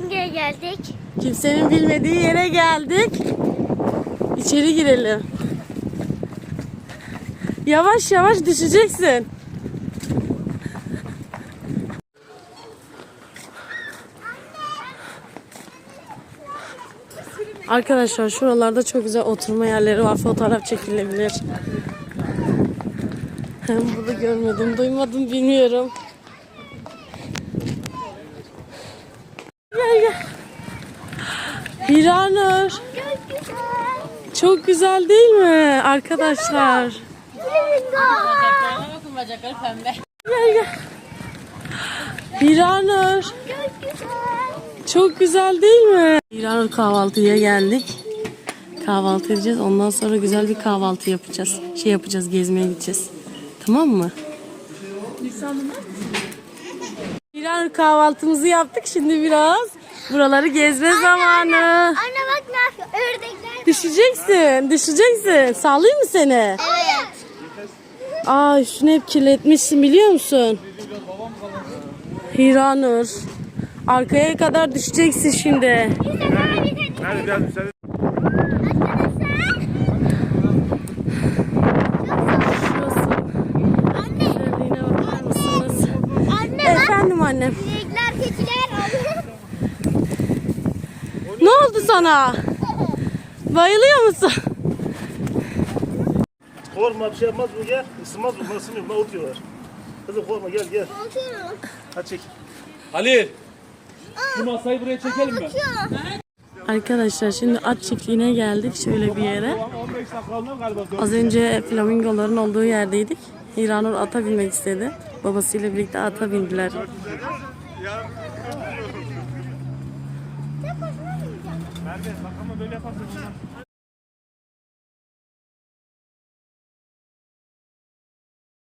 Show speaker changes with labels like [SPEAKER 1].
[SPEAKER 1] Hangi geldik?
[SPEAKER 2] Kimsenin bilmediği yere geldik. İçeri girelim. Yavaş yavaş düşeceksin. Arkadaşlar şuralarda çok güzel oturma yerleri var. Fotoğraf çekilebilir. Hem burada görmedim, duymadım bilmiyorum. Gel gel. Hiranur.
[SPEAKER 1] Çok güzel.
[SPEAKER 2] Değil mi arkadaşlar?
[SPEAKER 3] Bakın bacakları pembe.
[SPEAKER 2] Gel gel. Hiranur.
[SPEAKER 1] Çok güzel.
[SPEAKER 2] Değil mi? Hiranur kahvaltıya geldik. Kahvaltı edeceğiz. Ondan sonra güzel bir kahvaltı yapacağız. Şey yapacağız, gezmeye gideceğiz. Tamam mı? Hiranur kahvaltımızı yaptık. Şimdi biraz buraları gezme zamanı.
[SPEAKER 1] Anne bak ne yapıyor? Ördekler.
[SPEAKER 2] Düşeceksin, düşeceksin. Sallayayım mı seni?
[SPEAKER 1] Evet.
[SPEAKER 2] Ay şunu hep kirletmişsin biliyor musun? Hiranur. Arkaya kadar düşeceksin şimdi.
[SPEAKER 4] Hadi biraz müsaade.
[SPEAKER 2] Şurası. Annem.
[SPEAKER 1] İnekler, keçiler.
[SPEAKER 2] Ne oldu sana? Bayılıyor musun?
[SPEAKER 4] Korkma bir şey yapmaz bu gel. Isınmaz bu. Isınmıyor. Buna oturuyorlar. Kızım korkma gel gel. Hadi çek.
[SPEAKER 5] Halil. Şu masayı buraya çekelim mi?
[SPEAKER 2] Arkadaşlar şimdi at çiftliğine geldik şöyle bir yere.
[SPEAKER 4] 15 dakika oldu galiba.
[SPEAKER 2] Az önce flamingoların olduğu yerdeydik. Hiranur ata binmek istedi. Babasıyla birlikte ata bindiler.
[SPEAKER 4] Merve bak ama böyle yaparsan.